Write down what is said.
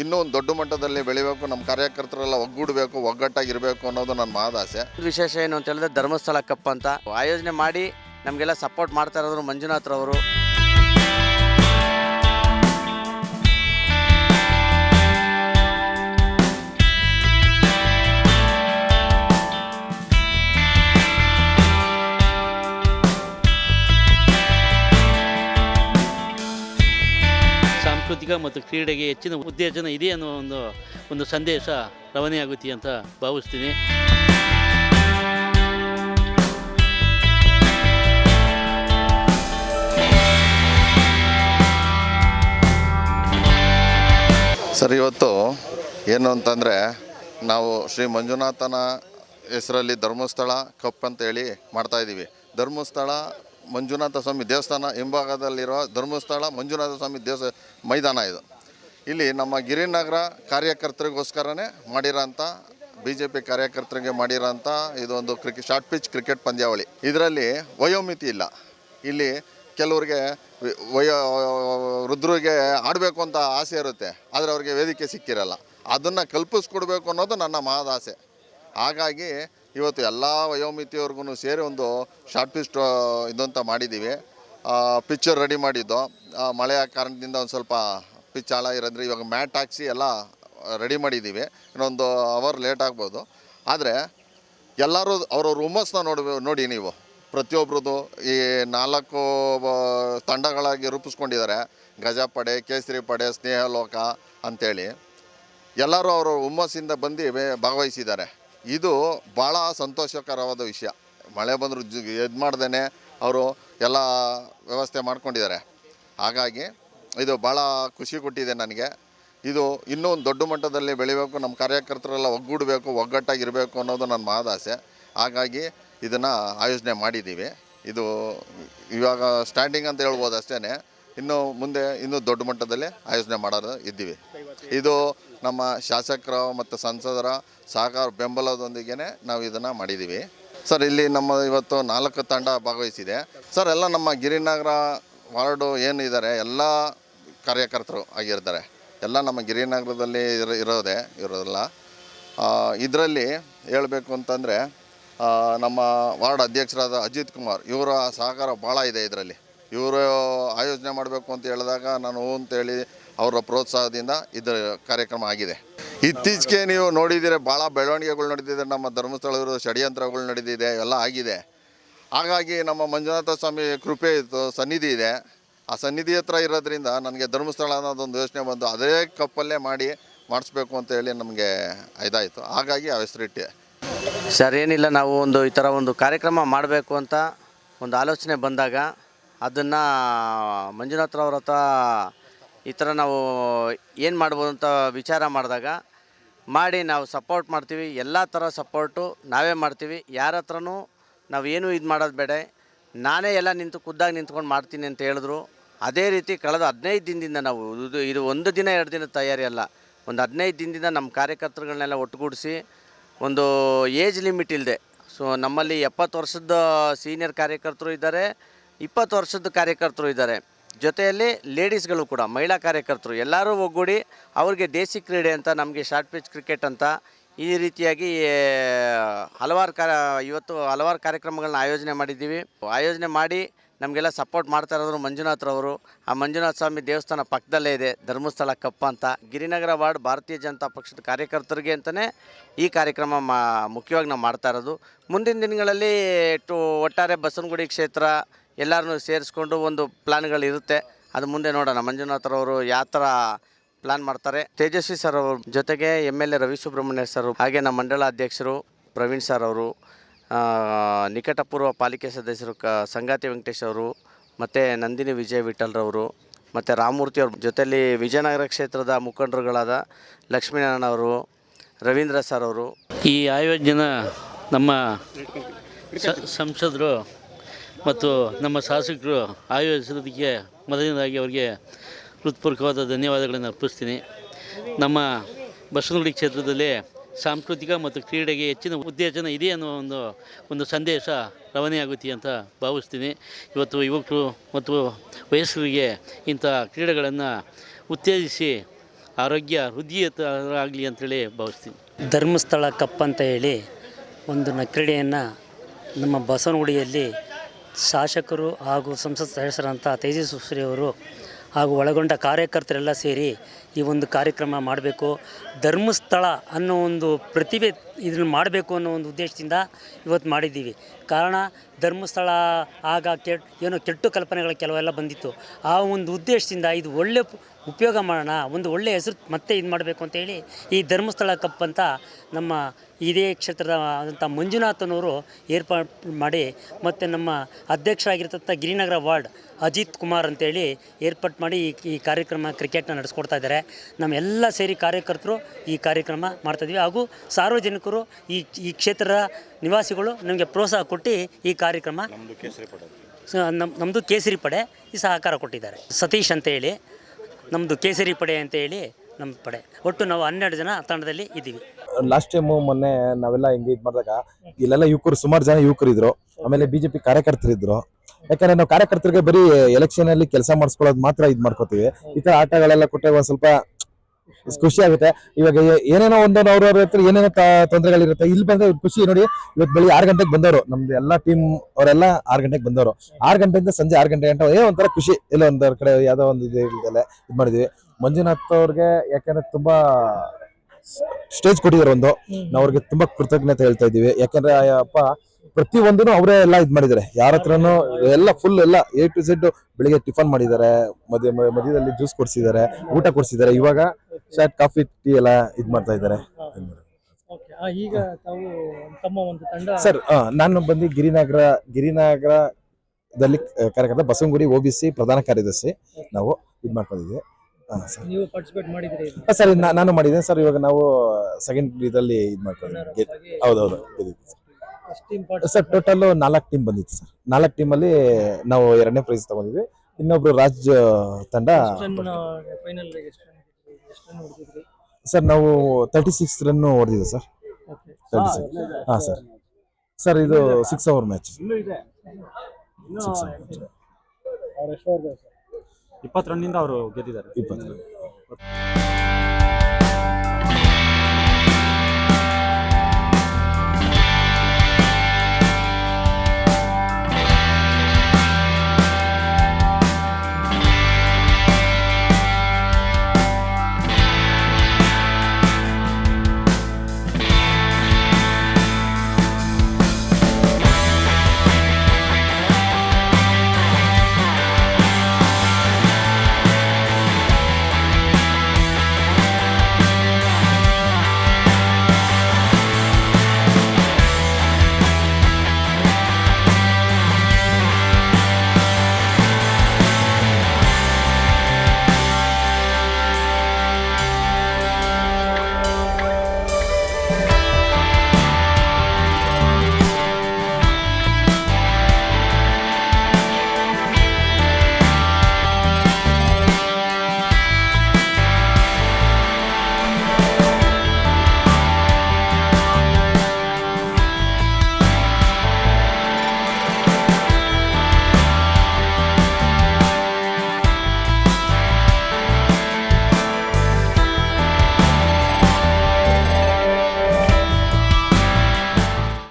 ಇನ್ನೂ ಒಂದು ದೊಡ್ಡ ಮಟ್ಟದಲ್ಲಿ ಬೆಳಿಬೇಕು, ನಮ್ಮ ಕಾರ್ಯಕರ್ತರೆಲ್ಲ ಒಗ್ಗೂಡಬೇಕು, ಒಗ್ಗಟ್ಟಾಗಿರಬೇಕು ಅನ್ನೋದು ನನ್ನ ಮಹದಾಸೆ ವಿಶೇಷ ಏನು ಅಂತ ಹೇಳಿದ್ರೆ ಧರ್ಮಸ್ಥಳ ಕಪ್ ಅಂತ. ಆಯೋಜನೆ ಮಾಡಿ ನಮಗೆಲ್ಲ ಸಪೋರ್ಟ್ ಮಾಡ್ತಾ ಇರೋದ್ರು ಮಂಜುನಾಥ್ರವರು ಸಾಂಸ್ಕೃತಿಕ ಮತ್ತು ಕ್ರೀಡೆಗೆ ಹೆಚ್ಚಿನ ಉತ್ತೇಜನ ಇದೆ ಅನ್ನೋ ಒಂದು ಒಂದು ಸಂದೇಶ ರವಾನೆಯಾಗುತ್ತೆ ಅಂತ ಭಾವಿಸ್ತೀನಿ. ಸರ್, ಇವತ್ತು ಏನು ಅಂತಂದರೆ ನಾವು ಶ್ರೀ ಮಂಜುನಾಥನ ಹೆಸರಲ್ಲಿ ಧರ್ಮಸ್ಥಳ ಕಪ್ ಅಂತೇಳಿ ಮಾಡ್ತಾ ಮಾಡ್ತಾಯಿದ್ದೀವಿ ಧರ್ಮಸ್ಥಳ ಮಂಜುನಾಥ ಸ್ವಾಮಿ ದೇವಸ್ಥಾನ ಹಿಂಭಾಗದಲ್ಲಿರುವ ಧರ್ಮಸ್ಥಳ ಮಂಜುನಾಥ ಸ್ವಾಮಿ ದೇವಸ್ಥಾನ ಮೈದಾನ ಇದು. ಇಲ್ಲಿ ನಮ್ಮ ಗಿರಿನಗರ ಕಾರ್ಯಕರ್ತರಿಗೋಸ್ಕರನೇ ಮಾಡಿರೋಂಥ ಬಿ ಜೆ ಪಿ ಕಾರ್ಯಕರ್ತರಿಗೆ ಮಾಡಿರೋಂಥ ಇದೊಂದು ಕ್ರಿಕೆ, ಶಾರ್ಟ್ ಪಿಚ್ ಕ್ರಿಕೆಟ್ ಪಂದ್ಯಾವಳಿ. ಇದರಲ್ಲಿ ವಯೋಮಿತಿ ಇಲ್ಲ. ಇಲ್ಲಿ ಕೆಲವ್ರಿಗೆ ವಯೋ, ವೃದ್ಧರಿಗೆ ಆಡಬೇಕು ಅಂತ ಆಸೆ ಇರುತ್ತೆ. ಆದರೆ ಅವ್ರಿಗೆ ವೇದಿಕೆ ಸಿಕ್ಕಿರಲ್ಲ. ಅದನ್ನು ಕಲ್ಪಿಸ್ಕೊಡ್ಬೇಕು ಅನ್ನೋದು ನನ್ನ ಮಹದಾಸೆ ಹಾಗಾಗಿ ಇವತ್ತು ಎಲ್ಲ ವಯೋಮಿತಿಯವ್ರಿಗೂ ಸೇರಿ ಒಂದು ಶಾರ್ಟ್ ಪಿಸ್ಟ್ ಇದಂತ ಮಾಡಿದ್ದೀವಿ ಪಿಕ್ಚರ್ ರೆಡಿ ಮಾಡಿದ್ದು. ಮಳೆಯ ಕಾರಣದಿಂದ ಒಂದು ಸ್ವಲ್ಪ ಪಿಚ್ ಆಳ ಇರೋದ್ರೆ ಇವಾಗ ಮ್ಯಾಟ್ ಹಾಕ್ಸಿ ಎಲ್ಲ ರೆಡಿ ಮಾಡಿದ್ದೀವಿ ಇನ್ನೊಂದು ಅವರ್ ಲೇಟ್ ಆಗ್ಬೋದು. ಆದರೆ ಎಲ್ಲರೂ ಅವ್ರವ್ರ ಹುಮ್ಮಸ್ಸನ್ನ ನೋಡಿ ನೋಡಿ ನೀವು. ಪ್ರತಿಯೊಬ್ರದ್ದು ಈ ನಾಲ್ಕು ತಂಡಗಳಾಗಿ ರೂಪಿಸ್ಕೊಂಡಿದ್ದಾರೆ. ಗಜಪಡೆ ಕೇಸರಿ ಪಡೆ ಸ್ನೇಹಲೋಕ ಅಂಥೇಳಿ ಎಲ್ಲರೂ ಅವರು ಹುಮ್ಮಸ್ಸಿಂದ ಬಂದು ಭಾಗವಹಿಸಿದ್ದಾರೆ. ಇದು ಭಾಳ ಸಂತೋಷಕರವಾದ ವಿಷಯ. ಮಳೆ ಬಂದರೂ ಜು ಇದು ಮಾಡ್ದೇ ಅವರು ಎಲ್ಲ ವ್ಯವಸ್ಥೆ ಮಾಡ್ಕೊಂಡಿದ್ದಾರೆ. ಹಾಗಾಗಿ ಇದು ಭಾಳ ಖುಷಿ ಕೊಟ್ಟಿದೆ ನನಗೆ. ಇದು ಇನ್ನೂ ದೊಡ್ಡ ಮಟ್ಟದಲ್ಲಿ ಬೆಳಿಬೇಕು, ನಮ್ಮ ಕಾರ್ಯಕರ್ತರೆಲ್ಲ ಒಗ್ಗೂಡಬೇಕು, ಒಗ್ಗಟ್ಟಾಗಿರಬೇಕು ಅನ್ನೋದು ನನ್ನ ಮಹದಾಸೆ ಹಾಗಾಗಿ ಇದನ್ನು ಆಯೋಜನೆ ಮಾಡಿದ್ದೀವಿ. ಇದು ಇವಾಗ ಸ್ಟ್ಯಾಂಡಿಂಗ್ ಅಂತ ಹೇಳ್ಬೋದು ಅಷ್ಟೇ ಇನ್ನು ಮುಂದೆ ಇನ್ನೂ ದೊಡ್ಡ ಮಟ್ಟದಲ್ಲಿ ಆಯೋಜನೆ ಮಾಡೋದು ಇದ್ದೀವಿ. ಇದು ನಮ್ಮ ಶಾಸಕರ ಮತ್ತು ಸಂಸದರ ಸಹಕಾರ ಬೆಂಬಲದೊಂದಿಗೆ ನಾವು ಇದನ್ನು ಮಾಡಿದ್ದೀವಿ. ಸರ್, ಇಲ್ಲಿ ನಮ್ಮ ಇವತ್ತು ನಾಲ್ಕು ತಂಡ ಭಾಗವಹಿಸಿದೆ. ಸರ್, ಎಲ್ಲ ನಮ್ಮ ಗಿರಿನಗರ ವಾರ್ಡು ಏನಿದ್ದಾರೆ ಎಲ್ಲ ಕಾರ್ಯಕರ್ತರು ಆಗಿರ್ತಾರೆ. ಎಲ್ಲ ನಮ್ಮ ಗಿರಿನಗರದಲ್ಲಿ ಇರೋ, ಇರೋದೇ, ಇರೋದಿಲ್ಲ. ಇದರಲ್ಲಿ ಹೇಳಬೇಕು ಅಂತಂದರೆ ನಮ್ಮ ವಾರ್ಡ್ ಅಧ್ಯಕ್ಷರಾದ ಅಜಿತ್ ಕುಮಾರ್, ಇವರ ಸಹಕಾರ ಭಾಳ ಇದೆ ಇದರಲ್ಲಿ. ಇವರು ಆಯೋಜನೆ ಮಾಡಬೇಕು ಅಂತ ಹೇಳಿದಾಗ ನಾನು ಅಂತೇಳಿ ಅವರ ಪ್ರೋತ್ಸಾಹದಿಂದ ಇದು ಕಾರ್ಯಕ್ರಮ ಆಗಿದೆ. ಇತ್ತೀಚೆಗೆ ನೀವು ನೋಡಿದರೆ ಭಾಳ ಬೆಳವಣಿಗೆಗಳು ನಡೆದಿದೆ ನಮ್ಮ ಧರ್ಮಸ್ಥಳ ವಿರುದ್ಧ ಷಡ್ಯಂತ್ರಗಳು ನಡೆದಿದೆ, ಎಲ್ಲ ಆಗಿದೆ. ಹಾಗಾಗಿ ನಮ್ಮ ಮಂಜುನಾಥ ಸ್ವಾಮಿ ಕೃಪೆ ಇತ್ತು, ಸನ್ನಿಧಿ ಇದೆ. ಆ ಸನ್ನಿಧಿ ಹತ್ರ ಇರೋದ್ರಿಂದ ನನಗೆ ಧರ್ಮಸ್ಥಳ ಅನ್ನೋದೊಂದು ಯೋಚನೆ ಬಂದು ಅದೇ ಕಪ್ಪಲ್ಲೇ ಮಾಡಿ ಮಾಡಿಸ್ಬೇಕು ಅಂತ ಹೇಳಿ ನಮಗೆ ಇದಾಯಿತು. ಹಾಗಾಗಿ ಆ ಹೆಸರಿಟ್ಟೆ ಸರ್, ಏನಿಲ್ಲ, ನಾವು ಒಂದು ಈ ಥರ ಒಂದು ಕಾರ್ಯಕ್ರಮ ಮಾಡಬೇಕು ಅಂತ ಒಂದು ಆಲೋಚನೆ ಬಂದಾಗ ಅದನ್ನು ಮಂಜುನಾಥ್ರವ್ರ ಹತ್ರ ಈ ಥರ ನಾವು ಏನು ಮಾಡ್ಬೋದು ಅಂತ ವಿಚಾರ ಮಾಡಿದಾಗ, ಮಾಡಿ ನಾವು ಸಪೋರ್ಟ್ ಮಾಡ್ತೀವಿ, ಎಲ್ಲ ಥರ ಸಪೋರ್ಟು ನಾವೇ ಮಾಡ್ತೀವಿ. ಯಾರ ಹತ್ರನೂ ನಾವು ಏನೂ ಇದು ಮಾಡೋದು ಬೇಡ. ನಾನೇ ಎಲ್ಲ ನಿಂತು ಖುದ್ದಾಗಿ ನಿಂತ್ಕೊಂಡು ಮಾಡ್ತೀನಿ ಅಂತ ಹೇಳಿದ್ರು. ಅದೇ ರೀತಿ ಕಳೆದ ಹದಿನೈದು ದಿನದಿಂದ ನಾವು ಇದು ಇದು ಒಂದು ದಿನ, ಎರಡು ದಿನ ತಯಾರಿ ಅಲ್ಲ. ಒಂದು ಹದಿನೈದು ದಿನದಿಂದ ನಮ್ಮ ಕಾರ್ಯಕರ್ತರುಗಳನ್ನೆಲ್ಲ ಒಟ್ಟುಗೂಡಿಸಿ ಒಂದು ಏಜ್ ಲಿಮಿಟ್ ಇಲ್ಲದೆ ಸೊ ನಮ್ಮಲ್ಲಿ ಎಪ್ಪತ್ತು ವರ್ಷದ ಸೀನಿಯರ್ ಕಾರ್ಯಕರ್ತರು ಇದ್ದಾರೆ, ಇಪ್ಪತ್ತು ವರ್ಷದ ಕಾರ್ಯಕರ್ತರು ಇದ್ದಾರೆ. ಜೊತೆಯಲ್ಲಿ ಲೇಡೀಸ್ಗಳು ಕೂಡ, ಮಹಿಳಾ ಕಾರ್ಯಕರ್ತರು ಎಲ್ಲರೂ ಒಗ್ಗೂಡಿ ಅವ್ರಿಗೆ ದೇಸಿ ಕ್ರೀಡೆ ಅಂತ, ನಮಗೆ ಶಾರ್ಟ್ ಪಿಚ್ ಕ್ರಿಕೆಟ್ ಅಂತ ಈ ರೀತಿಯಾಗಿ ಹಲವಾರು ಕಾ, ಇವತ್ತು ಹಲವಾರು ಕಾರ್ಯಕ್ರಮಗಳನ್ನ ಆಯೋಜನೆ ಮಾಡಿದ್ದೀವಿ. ಆಯೋಜನೆ ಮಾಡಿ ನಮಗೆಲ್ಲ ಸಪೋರ್ಟ್ ಮಾಡ್ತಾ ಇರೋದ್ರು ಮಂಜುನಾಥ್ರವರು ಆ ಮಂಜುನಾಥ ಸ್ವಾಮಿ ದೇವಸ್ಥಾನ ಪಕ್ಕದಲ್ಲೇ ಇದೆ, ಧರ್ಮಸ್ಥಳ ಕಪ್ಪ ಅಂತ. ಗಿರಿನಗರ ವಾರ್ಡ್ ಭಾರತೀಯ ಜನತಾ ಪಕ್ಷದ ಕಾರ್ಯಕರ್ತರಿಗೆ ಅಂತಲೇ ಈ ಕಾರ್ಯಕ್ರಮ ಮಾ, ಮುಖ್ಯವಾಗಿ ನಾವು ಮಾಡ್ತಾ ಇರೋದು. ಮುಂದಿನ ದಿನಗಳಲ್ಲಿ ಟು, ಒಟ್ಟಾರೆ ಬಸವನಗುಡಿ ಕ್ಷೇತ್ರ ಎಲ್ಲರನ್ನೂ ಸೇರಿಸ್ಕೊಂಡು ಒಂದು ಪ್ಲ್ಯಾನ್ಗಳಿರುತ್ತೆ ಅದು ಮುಂದೆ ನೋಡೋಣ. ಮಂಜುನಾಥರವರು ಯಾವ ಥರ ಪ್ಲಾನ್ ಮಾಡ್ತಾರೆ. ತೇಜಸ್ವಿ ಸರ್ ಅವ್ರ ಜೊತೆಗೆ M L A Ravi Subramanya sir ಹಾಗೆ ನಮ್ಮ ಮಂಡಳ ಅಧ್ಯಕ್ಷರು ಪ್ರವೀಣ್ ಸರ್ ಅವರು ನಿಕಟಪೂರ್ವ ಪಾಲಿಕೆ ಸದಸ್ಯರು ಕ, ಸಂಗಾತಿ ವೆಂಕಟೇಶ್ ಅವರು, ಮತ್ತು ನಂದಿನಿ ವಿಜಯ್ ವಿಠಲ್ರವರು ಮತ್ತು ರಾಮಮೂರ್ತಿ ಅವ್ರ ಜೊತೆಯಲ್ಲಿ ವಿಜಯನಗರ ಕ್ಷೇತ್ರದ ಮುಖಂಡರುಗಳಾದ ಲಕ್ಷ್ಮೀನಾರಾಯಣ ಅವರು, ರವೀಂದ್ರ ಸರ್ ಅವರು. ಈ ಆಯೋಜನೆ ನಮ್ಮ ಸಂಸದರು ಮತ್ತು ನಮ್ಮ ಶಾಸಕರು ಆಯೋಜಿಸೋದಕ್ಕೆ ಮೊದಲನೇದಾಗಿ ಅವರಿಗೆ ಹೃತ್ಪೂರ್ವಕವಾದ ಧನ್ಯವಾದಗಳನ್ನು ಅರ್ಪಿಸ್ತೀನಿ. ನಮ್ಮ ಬಸವನಗುಡಿ ಕ್ಷೇತ್ರದಲ್ಲಿ ಸಾಂಸ್ಕೃತಿಕ ಮತ್ತು ಕ್ರೀಡೆಗೆ ಹೆಚ್ಚಿನ ಉತ್ತೇಜನ ಇದೆ ಅನ್ನೋ ಒಂದು ಒಂದು ಸಂದೇಶ ರವಾನೆಯಾಗುತ್ತೆ ಅಂತ ಭಾವಿಸ್ತೀನಿ. ಇವತ್ತು ಯುವಕರು ಮತ್ತು ವಯಸ್ಕರಿಗೆ ಇಂಥ ಕ್ರೀಡೆಗಳನ್ನು ಉತ್ತೇಜಿಸಿ ಆರೋಗ್ಯ ವೃದ್ಧಿಯಾಗಲಿ ಅಂತೇಳಿ ಭಾವಿಸ್ತೀನಿ. ಧರ್ಮಸ್ಥಳ ಕಪ್ ಅಂತ ಹೇಳಿ ಒಂದು ಕ್ರೀಡೆಯನ್ನು ನಮ್ಮ ಬಸವನಗುಡಿಯಲ್ಲಿ ಶಾಸಕರು ಹಾಗೂ ಸಂಸತ್ ಸದಸ್ಯರಂಥ ತೇಜಸ್ವಿ ಅವರು ಹಾಗೂ ಒಳಗೊಂಡ ಕಾರ್ಯಕರ್ತರೆಲ್ಲ ಸೇರಿ ಈ ಒಂದು ಕಾರ್ಯಕ್ರಮ ಮಾಡಬೇಕು, ಧರ್ಮಸ್ಥಳ ಅನ್ನೋ ಒಂದು ಪ್ರತಿಭೆ ಇದನ್ನು ಮಾಡಬೇಕು ಅನ್ನೋ ಒಂದು ಉದ್ದೇಶದಿಂದ ಇವತ್ತು ಮಾಡಿದ್ದೀವಿ. ಕಾರಣ ಧರ್ಮಸ್ಥಳ ಆಗ ಕೆಟ್, ಏನೋ ಕೆಟ್ಟು ಕಲ್ಪನೆಗಳು ಕೆಲವೆಲ್ಲ ಬಂದಿತ್ತು. ಆ ಒಂದು ಉದ್ದೇಶದಿಂದ ಇದು ಒಳ್ಳೆ ಉಪಯೋಗ ಮಾಡೋಣ, ಒಂದು ಒಳ್ಳೆಯ ಹೆಸರು ಮತ್ತೆ ಇದು ಮಾಡಬೇಕು ಅಂತೇಳಿ ಈ ಧರ್ಮಸ್ಥಳ ಕಪ್ ಅಂತ ನಮ್ಮ ಇದೇ ಕ್ಷೇತ್ರದ ಆದಂಥ ಮಂಜುನಾಥನವರು ಏರ್ಪಾಡು ಮಾಡಿ ಮತ್ತು ನಮ್ಮ ಅಧ್ಯಕ್ಷರಾಗಿರ್ತಂಥ ಗಿರಿನಗರ ವಾರ್ಡ್ ಅಜಿತ್ ಕುಮಾರ್ ಅಂತೇಳಿ ಏರ್ಪಾಟ್ ಮಾಡಿ ಈ ಕಾರ್ಯಕ್ರಮ ಕ್ರಿಕೆಟ್ನ ನಡೆಸ್ಕೊಡ್ತಾ ಇದ್ದಾರೆ. ನಮ್ಮೆಲ್ಲ ಸೇರಿ ಕಾರ್ಯಕರ್ತರು ಈ ಕಾರ್ಯಕ್ರಮ ಮಾಡ್ತಾಯಿದ್ವಿ. ಹಾಗೂ ಸಾರ್ವಜನಿಕರು ಈ ಈ ಕ್ಷೇತ್ರದ ನಿವಾಸಿಗಳು ನಮಗೆ ಪ್ರೋತ್ಸಾಹ ಕೊಟ್ಟು ಈ ಕಾರ್ಯಕ್ರಮ ನಮ್ಮ ನಮ್ ನಮ್ಮದು ಕೇಸರಿ ಪಡೆ ಈ ಸಹಕಾರ ಕೊಟ್ಟಿದ್ದಾರೆ. ಸತೀಶ್ ಅಂತ ಹೇಳಿ ನಮ್ಮದು ಕೇಸರಿ ಪಡೆ ಅಂತ ಹೇಳಿ ನಮ್ಮ ಪಡೆ. ಒಟ್ಟು ನಾವು ಹನ್ನೆರಡು ಜನ ತಂಡದಲ್ಲಿ ಇದ್ದೀವಿ. ಲಾಸ್ಟ್ ಟೈಮು ಮೊನ್ನೆ ನಾವೆಲ್ಲ ಹಿಂಗೆ ಇದು ಮಾಡಿದಾಗ, ಇಲ್ಲೆಲ್ಲ ಯುವಕರು, ಸುಮಾರು ಜನ ಯುವಕರು ಇದ್ರು. ಆಮೇಲೆ ಬಿಜೆಪಿ ಕಾರ್ಯಕರ್ತರು ಇದ್ರು. ಯಾಕಂದ್ರೆ ನಾವು ಕಾರ್ಯಕರ್ತರಿಗೆ ಬರೀ ಎಲೆಕ್ಷನ್ ಅಲ್ಲಿ ಕೆಲಸ ಮಾಡಿಸ್ಕೊಳ್ಳೋದು ಮಾತ್ರ ಇದು ಮಾಡ್ಕೋತೀವಿ. ಈ ತರ ಆಟಗಳೆಲ್ಲ ಕೊಟ್ಟರೆ ಒಂದ್ ಸ್ವಲ್ಪ ಖುಷಿ ಆಗುತ್ತೆ. ಇವಾಗ ಏನೇನೋ ಒಂದೊಂದು ಅವ್ರವ್ರ ಹತ್ರ ಏನೇನೋ ತೊಂದರೆಗಳಿರುತ್ತೆ. ಇಲ್ಲಿ ಬಂದ್ರೆ ಖುಷಿ ನೋಡಿ ಇವತ್ತು ಬೆಳಿಗ್ಗೆ ಆರು ಗಂಟೆಗೆ ಬಂದವರು. ನಮ್ದು ಎಲ್ಲಾ ಟೀಮ್ ಅವರೆಲ್ಲ ಆರು ಗಂಟೆಗೆ ಬಂದವರು. ಆರು ಗಂಟೆಯಿಂದ ಸಂಜೆ ಆರು ಗಂಟೆ ಗಂಟೆ ಏನೋ ಒಂಥರ ಖುಷಿ. ಎಲ್ಲ ಒಂದರ ಕಡೆ ಯಾವ್ದೋ ಒಂದು ಇದು ಇದು ಮಾಡಿದ್ವಿ. ಮಂಜುನಾಥ್ ಅವ್ರಿಗೆ ಯಾಕಂದ್ರೆ ತುಂಬಾ ಸ್ಟೇಜ್ ಕೊಟ್ಟಿದ್ದಾರೆ ಒಂದು. ನಾವು ಅವ್ರಿಗೆ ತುಂಬಾ ಕೃತಜ್ಞತೆ ಹೇಳ್ತಾ ಇದ್ದೀವಿ. ಯಾಕಂದ್ರೆ ಅಪ್ಪ ಪ್ರತಿ ಒಂದನ್ನು ಅವರೇ ಎಲ್ಲ ಇದ್ ಮಾಡಿದ್ದಾರೆ. ಯಾರ ಹತ್ರನು ಎಲ್ಲ ಫುಲ್ ಎಲ್ಲ ಎ ಟು ಝೆಡ್ ಬೆಳಿಗ್ಗೆ ಟಿಫನ್ ಮಾಡಿದ್ದಾರೆ. ಮದ್ಯ ಮಧ್ಯದಲ್ಲಿ ಜ್ಯೂಸ್ ಕೊಡ್ಸಿದ್ದಾರೆ ಊಟ ಕೊಡ್ಸಿದ್ದಾರೆ. ಇವಾಗ ಶಾರ್ಟ್ ಕಾಫಿ ಟೀ ಎಲ್ಲ ಇದ್ ಮಾಡ್ತಾ ಇದ್ದಾರೆ. ಈಗ ತಾವು ತಮ್ಮ ಒಂದು ತಂಡ ಸರ್ ನಾನು ಬಂದು ಗಿರಿನಗರ ಗಿರಿನಗರದಲ್ಲಿ ಕಾರ್ಯಕರ್ತ ಬಸವನಗುಡಿ ಒ ಬಿ ಸಿ ಪ್ರಧಾನ ಕಾರ್ಯದರ್ಶಿ ನಾವು ಇದು ಸರ್ ನೀವು ಪಾರ್ಟಿಸಿಪೇಟ್ ಮಾಡಿದ್ರಿ ಸರ್ ನಾ- ನಾನು ಮಾಡಿದ್ದೇನೆ ಸರ್ ಇವಾಗ ನಾವು ಸೆಕೆಂಡ್ ಇದರಲ್ಲಿ ಇದು ಮಾಡ್ಕೊಂಡಿದ್ವಿ ಹೌದು ಹೌದು ಸರ್. ಟೀಮ್ ಸರ್ ಟೋಟಲ್ ನಾಲ್ಕು ಟೀಮ್ ಬಂದಿತ್ತು ಸರ್ ನಾಲ್ಕು ಟೀಮಲ್ಲಿ ನಾವು ಎರಡನೇ ಪ್ರೈಸ್ ತಗೊಂಡಿದ್ವಿ. ಇನ್ನೊಬ್ರು ರಾಜ್ ತಂಡ ಫೈನಲ್ ಎಷ್ಟು ರನ್ ಹೊಡೆದಿದ್ರಿ ಸರ್ ನಾವು ತರ್ಟಿ ಸಿಕ್ಸ್ ರನ್ ಹೊಡೆದಿದೆ ಸರ್ ಓಕೆ ತರ್ಟಿ ಸಿಕ್ಸ್ ಹಾಂ ಸರ್ ಸರ್ ಇದು ಸಿಕ್ಸ್ ಅವರ್ ಮ್ಯಾಚ್ ಸಿಕ್ಸ್ ಅವ್ರು ಹೊಡೆದ್ರು ಇಪ್ಪತ್ತು ರನ್ನಿಂದ ಅವರು ಗೆದ್ದಿದ್ದಾರೆ. ಇಪ್ಪತ್ತು